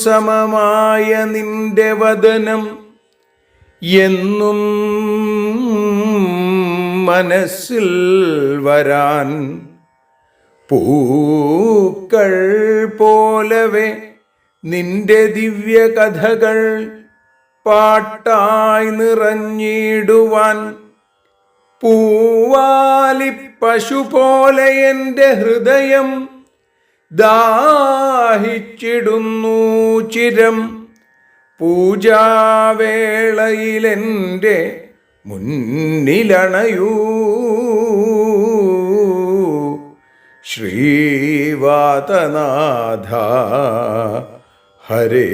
സമമായ നിന്റെ വദനം എന്നും മനസ്സിൽ വരാൻ പൂക്കൾ പോലവെ നിന്റെ ദിവ്യ കഥകൾ പാട്ടായി നിറഞ്ഞിടുവാൻ പൂവാലി പശു പോലെ എന്റെ ഹൃദയം ദാഹിച്ചിടുന്നു ചിരം പൂജാവേളയിലെന്റെ മുന്നിലണയൂ. ശ്രീവാതനാഥ ഹരേ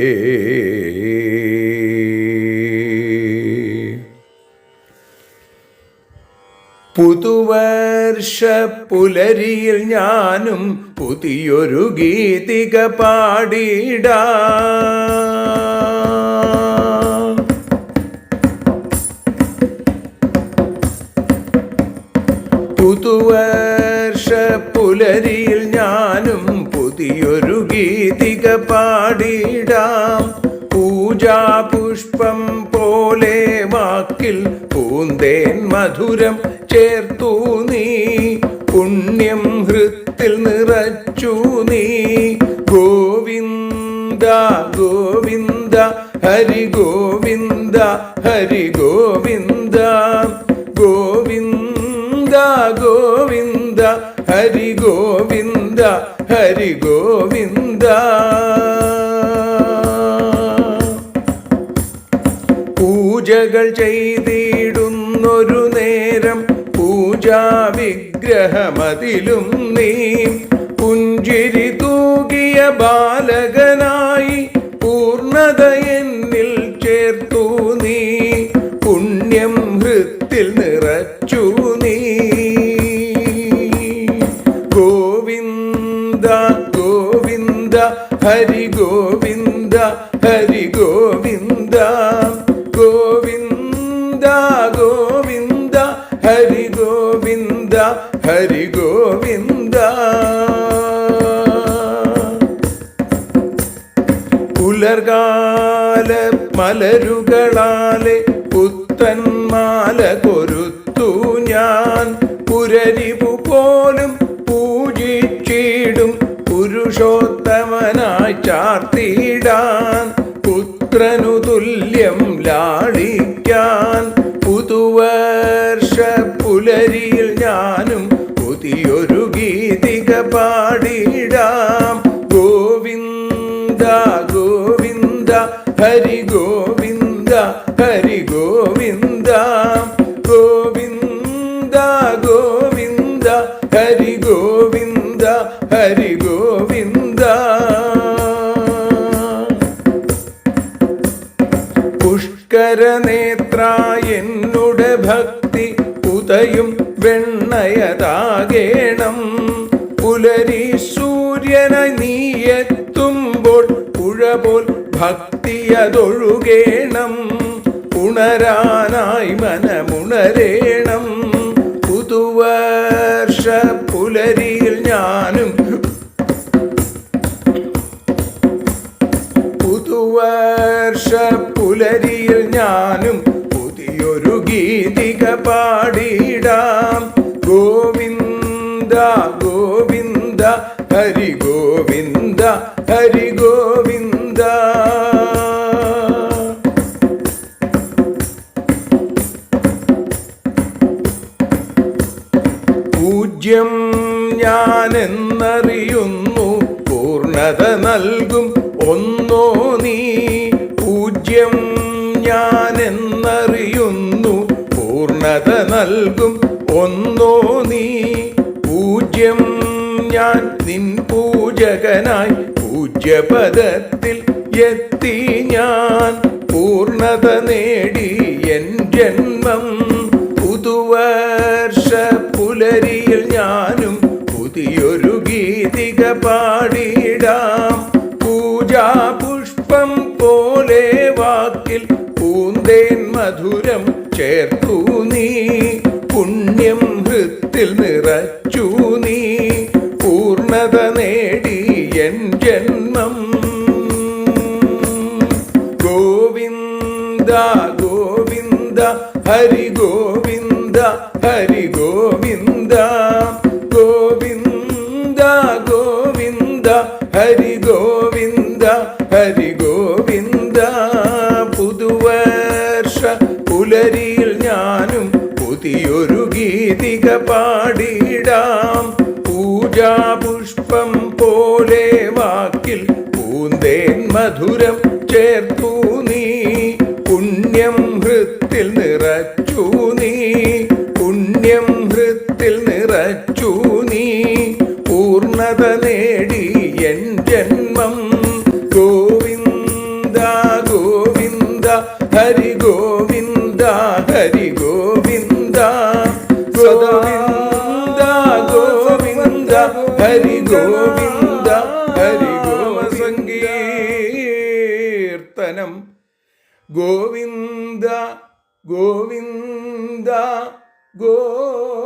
പുതുവർഷ പുലരിയിൽ ഞാനും പുതിയൊരു ഗീതിക പാടിടാ. പുതുവർഷ പുലരിയിൽ ഞാനും പുതിയൊരു ഗീതിക പാടിടാം. പൂജാപുഷ്പം പോലെ വാക്കിൽ പൂന്തേൻ മധുരം ചേർത്തു നീ. പുണ്യം ഹൃത്തിൽ നിറച്ചു നീ. ഗോവിന്ദ ഗോവിന്ദ ഹരി ഗോവിന്ദ ഹരി ഗോവിന്ദ. ഗോവിന്ദ ഗോവിന്ദ ഹരി ഗോവിന്ദ ഹരി ഗോവിന്ദ. പൂജകൾ ചെയ്തിടുന്നൊരു നേരം പൂജാ വിഗ്രഹമതിലും നീ. പുഞ്ചിരി തൂകിയ ബാലകനായി പൂർണത എന്നിൽ ചേർത്തു നീ. പുണ്യം ഹൃത്തിൽ നിറച്ചു നീ. ഗോവിന്ദ ഗോവിന്ദ ഹരി ഹരി ഗോവിന്ദ. പുലർകാല മലരുകളാലെ പുത്തന്മാല മാല കൊരുത്തു ഞാൻ. പുരരിവു പോലും പൂജിച്ചിടും പുരുഷോത്തമനായി ചാർത്തിയിടാൻ പുത്രനു തുല്യം ലാളിക്കാൻ പുതിയൊരു ഗീതിക പാടിടാം ഗോവിന്ദ ഗോവിന്ദ ഹരി ഗോവിന്ദ ഹരി ഗോവിന്ദ. ഗോവിന്ദ ഗോവിന്ദ ഹരി ഗോവിന്ദ ഹരി ഗോവിന്ദ. പുഷ്കരനേത്ര എന്നുടെ ഭക്തി വെണ്ണയതാകേണം. പുലരി സൂര്യനായി നീയെത്തുമ്പോൾ പുഴ പോൽ ഭക്തി അതൊഴുകേണം ഉണരാനായി മനമുണരേണം. പുതുവർഷ പുലരിയിൽ ഞാനും പുതുവർഷ പുലരിയിൽ ഞാനും പുതിയൊരു ഗീതിക പാടിടാം ഗോവിന്ദ ഗോവിന്ദ ഹരി ഗോവിന്ദ ഹരി ഗോവിന്ദ. പൂജ്യം ഞാനെന്നറിയുന്നു പൂർണത നൽകും ഒന്നോ നീ. പൂർണത നൽകും. ഒന്നോ നീ. പൂജ്യം ഞാൻ നിൻ പൂജകനായി. പൂജ്യപദത്തിൽ എത്തി ഞാൻ. പൂർണത നേടി എൻ ജന്മം. പുതുവർഷ പുലരിയിൽ ഞാനും പുതിയൊരു ഗീതിക പാടിടാം. സ്നേഹത്തിൽ നിറച്ചു നീ പൂർണത നേടി എൻ ജന്മം. ഗോവിന്ദ ഗോവിന്ദ ഹരി ഗോവിന്ദ ഹരി ഗോവിന്ദ ഗോവിന്ദ ഗോവിന്ദ ഹരി ഗോവിന്ദ ഹരി ഗോവിന്ദ പുതുവർഷ പുലരിയിൽ ഞാനും പുതിയൊരു ഗീതിക പാ പാടിടാം പൂജാപുഷ്പം പോലെ വാക്കിൽ പൂന്തേൻ മധുരം ചേർത്തു നീ. പുണ്യം ഹൃത്തിൽ നിറച്ചു നീ. പുണ്യം ഹൃത്തിൽ നിറച്ചു നീ. പൂർണത നേടി എൻ ജന്മം ഹരി ഗോവിന്ദ ഹരി ഗോസങ്കീർത്തനം ഗോവിന്ദ ഗോവിന്ദ ഗോവിന്ദ.